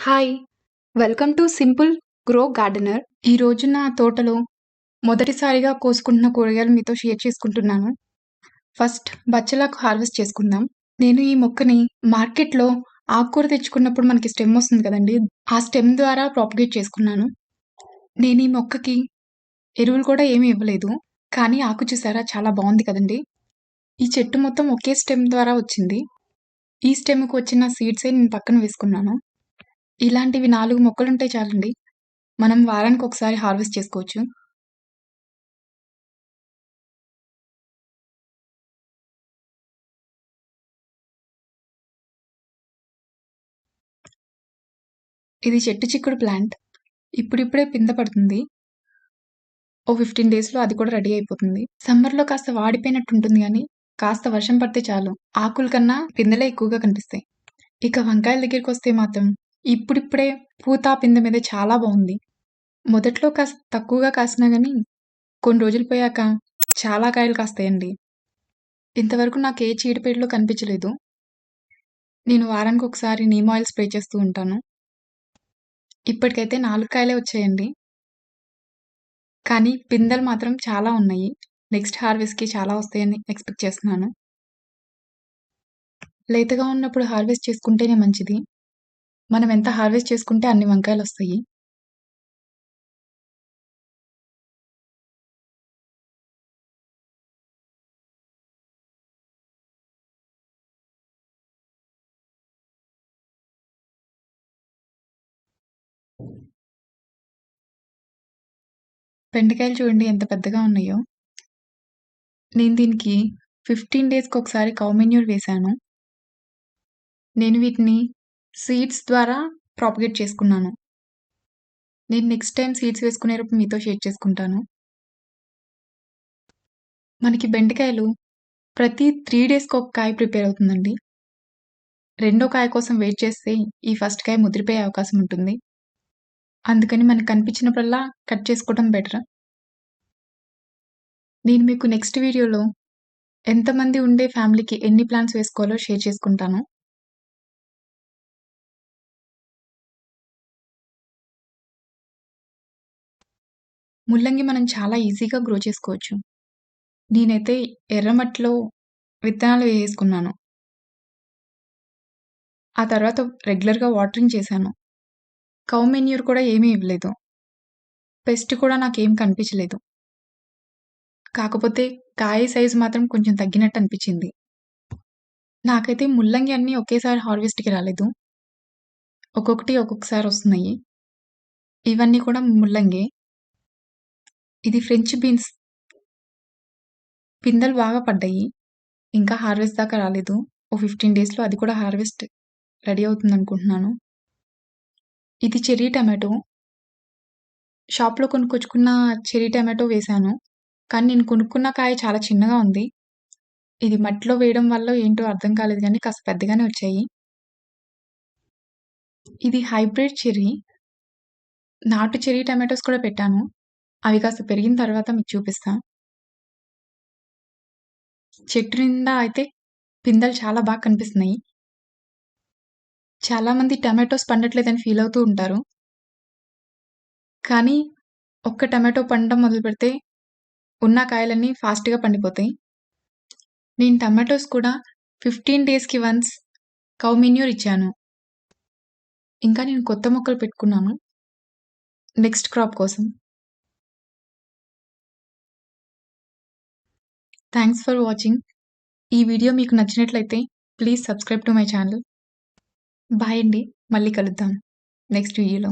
Hi! Welcome to simple grow gardener. ఈ రోజు నా తోటలో మొదటిసారిగా కోసుకుంటున్న కూరగాయలు మీతో షేర్ చేసుకుంటున్నాను. ఫస్ట్ బచ్చలాకు హార్వెస్ట్ చేసుకుందాం. నేను ఈ మొక్కని మార్కెట్‌లో ఆకుకూర తెచ్చుకున్నప్పుడు మనకి స్టెమ్ వస్తుంది కదండి ఆ స్టెమ్ ద్వారా ప్రాపగేట్ చేసుకున్నాను. నేను ఈ మొక్కకి ఎరువులు కూడా ఏమీ ఇవ్వలేదు. కానీ ఆకు చూసారా చాలా బాగుంది కదండీ! ఈ చెట్టు మొత్తం ఒకే స్టెమ్ ద్వారా వచ్చింది. ఈ స్టెమ్‌కి వచ్చిన సీడ్సే నేను పక్కన వేసుకున్నాను. ఇలాంటివి 4 మొక్కలుంటే చాలండి. మనం వారానికి ఒకసారి హార్వెస్ట్ చేసుకోవచ్చు. ఇది చెట్టు చిక్కుడు ప్లాంట్. ఇప్పుడిప్పుడే పిందె పడుతుంది. ఓ 15 డేస్‌లో అది కూడా రెడీ అయిపోతుంది. సమ్మర్‌లో కాస్త వాడిపోయినట్టు ఉంటుంది గానీ, కాస్త వర్షం పడితే చాలు ఆకుల కన్నా పిందెలే ఎక్కువగా కనిపిస్తాయి. ఇక వంకాయల దగ్గరికొస్తే మాత్రం ఇప్పుడిప్పుడే పూత, పిందె మీద చాలా బాగుంది మొదట్లో కాస్త తక్కువగా కాసినా కానీ కొన్ని రోజులు పోయాక చాలా కాయలు కాస్తాయండి. ఇంతవరకు నాకు ఏ చీడపీడలు కనిపించలేదు. నేను వారానికి ఒకసారి నీమ్ ఆయిల్ స్ప్రే చేస్తూ ఉంటాను. ఇప్పటికైతే నాలుగు కాయలే వచ్చాయండి. కానీ పిందెలు మాత్రం చాలా ఉన్నాయి. నెక్స్ట్ హార్వెస్ట్‌కి చాలా వస్తాయని ఎక్స్‌పెక్ట్ చేస్తున్నాను. లేతగా ఉన్నప్పుడు హార్వెస్ట్ చేసుకుంటేనే మంచిది. మనం ఎంత హార్వెస్ట్ చేసుకుంటే అన్ని వంకాయలు వస్తాయి బెండకాయలు చూడండి ఎంత పెద్దగా ఉన్నాయో. నేను దీనికి ఫిఫ్టీన్ డేస్కి ఒకసారి కౌమెన్యూర్ వేశాను. నేను వీటిని సీడ్స్ ద్వారా ప్రాపగేట్ చేసుకున్నాను. నేను నెక్స్ట్ టైం సీడ్స్ వేసుకునేటప్పుడు మీతో షేర్ చేసుకుంటాను. మనకి బెండకాయలు ప్రతి త్రీ డేస్‌కి ఒక కాయ ప్రిపేర్ అవుతుందండి. రెండో కాయ కోసం వెయిట్ చేస్తే ఈ ఫస్ట్ కాయ ముదిరిపోయే అవకాశం ఉంటుంది. అందుకని మనకు కనిపించినప్పుడల్లా కట్ చేసుకోవడం బెటర్. నేను మీకు నెక్స్ట్ వీడియోలో ఎంతమంది ఉండే ఫ్యామిలీకి ఎన్ని ప్లాన్స్ వేసుకోవాలో షేర్ చేసుకుంటాను. ముల్లంగి మనం చాలా ఈజీగా గ్రో చేసుకోవచ్చు. నేనైతే ఎర్రమట్టిలో విత్తనాలు వేసుకున్నాను ఆ తర్వాత రెగ్యులర్‌గా వాటరింగ్ చేశాను. కౌ మెన్యూర్ కూడా ఏమీ ఇవ్వలేదు. పెస్ట్ కూడా నాకేం కనిపించలేదు. కాకపోతే కాయ సైజ్ మాత్రం కొంచెం తగ్గినట్టు అనిపించింది. నాకైతే ముల్లంగి అన్నీ ఒకేసారి హార్వెస్ట్‌కి రాలేదు. ఒక్కొక్కటి ఒక్కొక్కసారి వస్తున్నాయి. ఇవన్నీ కూడా ముల్లంగే. ఇది ఫ్రెంచ్ బీన్స్. పిందెలు బాగా పడ్డాయి. ఇంకా హార్వెస్ట్ దాకా రాలేదు. ఓ 15 డేస్‌లో అది కూడా హార్వెస్ట్ రెడీ అవుతుంది అనుకుంటున్నాను ఇది చెర్రీ టమాటో. షాప్‌లో కొనుక్కొచ్చుకున్న చెర్రీ టమాటో వేశాను. కానీ నేను కొనుక్కున్న కాయ చాలా చిన్నగా ఉంది. ఇది మట్టిలో వేయడం వల్ల ఏంటో అర్థం కాలేదు కానీ కాస్త పెద్దగానే వచ్చాయి. ఇది హైబ్రిడ్ చెర్రీ. నాటు చెర్రీ టమాటోస్ కూడా పెట్టాను. అవి కాస్త పెరిగిన తర్వాత మీకు చూపిస్తా. చెట్టు నిండా అయితే పిందెలు చాలా బాగా కనిపిస్తున్నాయి. చాలామంది టమాటోస్ పండట్లేదని ఫీల్ అవుతూ ఉంటారు. కానీ ఒక్క టమాటో పండడం మొదలుపెడితే ఉన్న కాయలన్నీ ఫాస్ట్‌గా పండిపోతాయి. నేను టమాటోస్ కూడా 15 డేస్‌కి వన్స్ కౌ మెన్యూర్ ఇచ్చాను. ఇంకా నేను కొత్త మొక్కలు పెట్టుకున్నాను. నెక్స్ట్ క్రాప్ కోసం. Thanks for watching. ఈ వీడియో మీకు నచ్చినట్లయితే please subscribe to my channel. Bye అండి. మళ్ళీ కలుద్దాం నెక్స్ట్ వీడియోలో.